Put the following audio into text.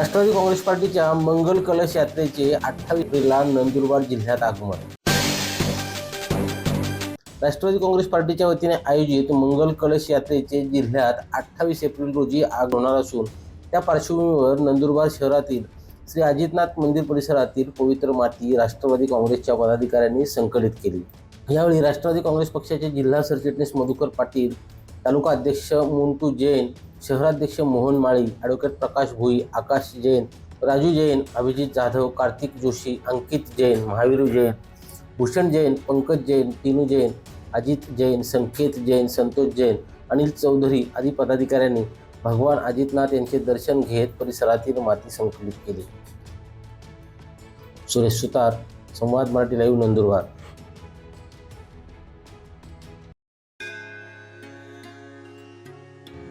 राष्ट्रवादी काँग्रेस पार्टीच्या मंगल कलश यात्रेचे अठ्ठावीस एप्रिलला नंदुरबार जिल्ह्यात आगमन. राष्ट्रवादी काँग्रेस पार्टीच्या वतीने आयोजित मंगल कलश यात्रेचे जिल्ह्यात अठ्ठावीस एप्रिल रोजी आग होणार असून त्या पार्श्वभूमीवर नंदुरबार शहरातील श्री अजितनाथ मंदिर परिसरातील पवित्र माती राष्ट्रवादी काँग्रेसच्या पदाधिकाऱ्यांनी संकलित केली. यावेळी राष्ट्रवादी काँग्रेस पक्षाचे जिल्हा सरचिटणीस मधुकर पाटील तालुका अध्यक्ष मुंटू जैन शहराध्यक्ष मोहन माळी ॲडव्होकेट प्रकाश भोई आकाश जैन राजू जैन अभिजित जाधव कार्तिक जोशी अंकित जैन महावीर जैन भूषण जैन पंकज जैन तिनू जैन अजित जैन संकेत जैन संतोष जैन अनिल चौधरी आदी पदाधिकाऱ्यांनी भगवान अजितनाथ यांचे दर्शन घेत परिसरातील माती संकलित केली. सुरेश सुतार संवाद मराठी लाईव्ह नंदुरबार.